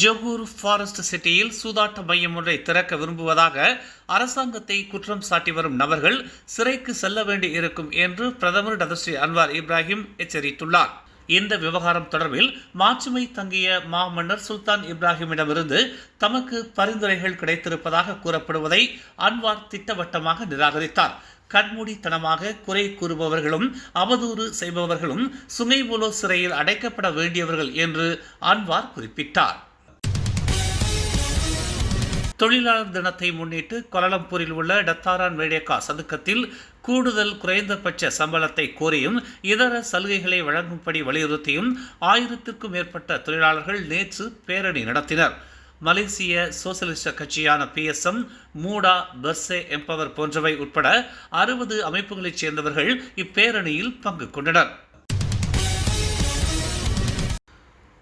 Johor forest சிட்டியில் சூதாட்ட மையம் ஒன்றை திறக்க விரும்புவதாக அரசாங்கத்தை குற்றம் சாட்டி வரும் நபர்கள் சிறைக்கு செல்ல வேண்டி இருக்கும் என்று பிரதமர் டதஸ்ரீ அன்வார் இப்ராஹிம் எச்சரித்துள்ளார். இந்த விவகாரம் தொடர்பில் மாட்சிமை தங்கிய மாமன்னர் சுல்தான் இப்ராஹிமிடமிருந்து தமக்கு பரிந்துரைகள் கிடைத்திருப்பதாக கூறப்படுவதை அன்வார் திட்டவட்டமாக நிராகரித்தார். கண்மூடித்தனமாக குறை கூறுபவர்களும் அவதூறு செய்பவர்களும் சுங்கைமுலோ சிறையில் அடைக்கப்பட வேண்டியவர்கள் என்று அன்வார் குறிப்பிட்டார். தொழிலாளர் தினத்தை முன்னிட்டு கொலலம்பூரில் உள்ள டத்தாரான் வேடேக்கா சதுக்கத்தில் கூடுதல் குறைந்தபட்ச சம்பளத்தை கோரியும் இதர சலுகைகளை வழங்கும்படி வலியுறுத்தியும் ஆயிரத்திற்கும் மேற்பட்ட தொழிலாளர்கள் நேற்று பேரணி நடத்தினர். மலேசிய சோசலிச கட்சியான பிஎஸ்எம் மூடா பெர்சே எம்பவர் போன்றவை உட்பட அறுபது அமைப்புகளைச் சேர்ந்தவர்கள் இப்பேரணியில் பங்கு கொண்டனர்.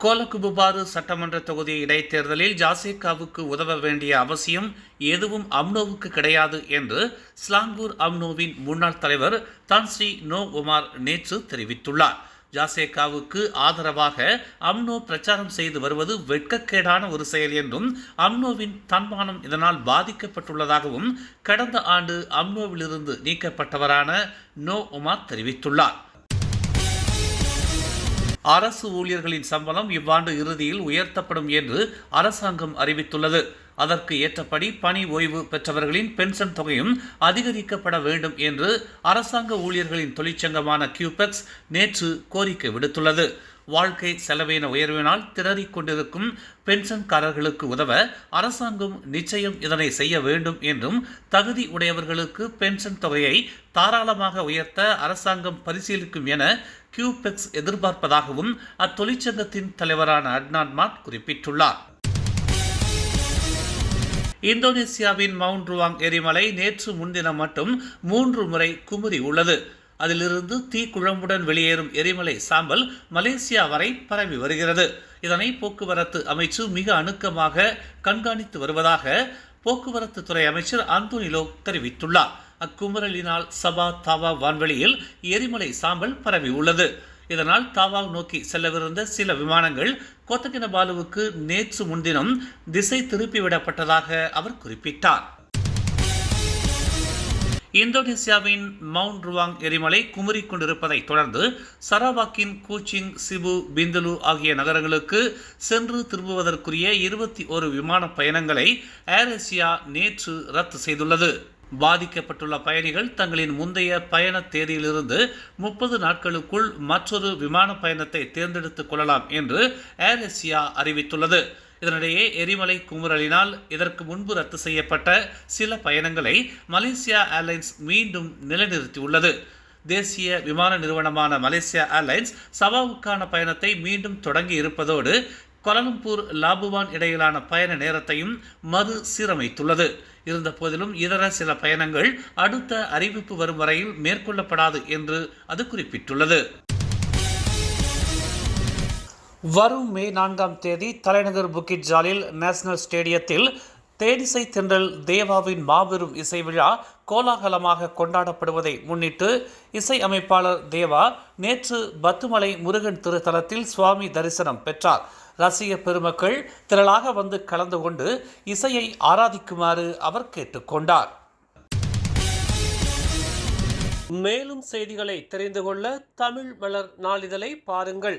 கோலகுபுபாறு சட்டமன்ற தொகுதி இடைத்தேர்தலில் ஜாசிகாவுக்கு உதவ வேண்டிய அவசியம் எதுவும் அம்னோவுக்கு கிடையாது என்று ஸ்லாங்கூர் அம்னோவின் முன்னாள் தலைவர் தன்ஸ்ரீ நோ உமார் நேற்று தெரிவித்துள்ளார். ஜாசேகாவுக்கு ஆதரவாக அம்னோ பிரச்சாரம் செய்து வருவது வெட்கக்கேடான ஒரு செயல் என்றும் அம்னோவின் தன்மானம் இதனால் பாதிக்கப்பட்டுள்ளதாகவும் கடந்த ஆண்டு அம்னோவிலிருந்து நீக்கப்பட்டவரான நோ உமார் தெரிவித்துள்ளார். அரசு ஊழியர்களின் சம்பளம் இவ்வாண்டு இறுதியில் உயர்த்தப்படும் என்று அரசாங்கம் அறிவித்துள்ளது. அதற்கு ஏற்றபடி பணி ஓய்வு பெற்றவர்களின் பென்ஷன் தொகையும் அதிகரிக்கப்பட வேண்டும் என்று அரசாங்க ஊழியர்களின் தொழிற்சங்கமான கியூபெக்ஸ் நேற்று கோரிக்கை விடுத்துள்ளது. வாழ்க்கை செலவின உயர்வினால் திணறிக் கொண்டிருக்கும் பென்ஷன்காரர்களுக்கு உதவ அரசாங்கம் நிச்சயம் இதனை செய்ய வேண்டும் என்றும் தகுதி உடையவர்களுக்கு பென்ஷன் தொகையை தாராளமாக உயர்த்த அரசாங்கம் பரிசீலிக்கும் என கியூபெக்ஸ் எதிர்பார்ப்பதாகவும் அத்தொழிற்சங்கத்தின் தலைவரான அட்னான் மாட் குறிப்பிட்டுள்ளார். இந்தோனேசியாவின் மவுண்ட் ருவாங் எரிமலை நேற்று முன்தினம் மட்டும் மூன்று முறை குமுறி உள்ளது. அதிலிருந்து தீக்குழம்புடன் வெளியேறும் எரிமலை சாம்பல் மலேசியா வரை பரவி வருகிறது. இதனை போக்குவரத்து அமைச்சு மிக அணுக்கமாக கண்காணித்து வருவதாக போக்குவரத்து துறை அமைச்சர் அந்தோனிலோ தெரிவித்துள்ளார். அக்குமரலினால் சபா தாவா வான்வெளியில் எரிமலை சாம்பல் பரவி உள்ளது. இதனால் தாவா நோக்கி செல்லவிருந்த சில விமானங்கள் கோத்தகினபாலுவுக்கு நேற்று முன்தினம் திசை திருப்பிவிடப்பட்டதாக அவர் குறிப்பிட்டார். இந்தோனேசியாவின் மவுண்ட் ருவாங் எரிமலை குமுறிக் கொண்டிருப்பதை தொடர்ந்து சரவாக்கின் கூச்சிங் சிபு பிந்துலு ஆகிய நகரங்களுக்கு சென்று திரும்புவதற்குரிய இருபத்தி ஒரு விமான பயணங்களை ஏர் ஏசியா நேற்று ரத்து செய்துள்ளது. பாதிக்கப்பட்டுள்ள பயணிகள் தங்களின் முந்தைய பயண தேதியிலிருந்து முப்பது நாட்களுக்குள் மற்றொரு விமான பயணத்தை தேர்ந்தெடுத்துக் கொள்ளலாம் என்று ஏர் ஏசியா அறிவித்துள்ளது. இதனிடையே எரிமலை குமுறலினால் இதற்கு முன்பு ரத்து செய்யப்பட்ட சில பயணங்களை மலேசியா ஏர்லைன்ஸ் மீண்டும் நிலைநிறுத்தியுள்ளது. தேசிய விமான நிறுவனமான மலேசியா ஏர்லைன்ஸ் சவாவுக்கான பயணத்தை மீண்டும் தொடங்கி இருப்பதோடு கொலம்பூர் லாபுவான் இடையிலான பயண நேரத்தையும் மறு சீரமைத்துள்ளது. இருந்த போதிலும் இதர சில பயணங்கள் அடுத்த அறிவிப்பு வரும் வரையில் மேற்கொள்ளப்படாது என்று அது குறிப்பிட்டுள்ளது. வரும் மே நான்காம் தேதி தலைநகர் புக்கிட் ஜாலில் நேஷனல் ஸ்டேடியத்தில் தேனிசை தென்றல் தேவாவின் மாபெரும் இசை விழா கோலாகலமாக கொண்டாடப்படுவதை முன்னிட்டு இசை அமைப்பாளர் தேவா நேற்று பத்துமலை முருகன் திருத்தலத்தில் சுவாமி தரிசனம் பெற்றார். ரசிக பெருமக்கள் திரளாக வந்து கலந்து கொண்டு இசையை ஆராதிக்குமாறு அவர் கேட்டுக்கொண்டார். மேலும் செய்திகளை தெரிந்து கொள்ள தமிழ் மலர் நாளிதழை பாருங்கள்.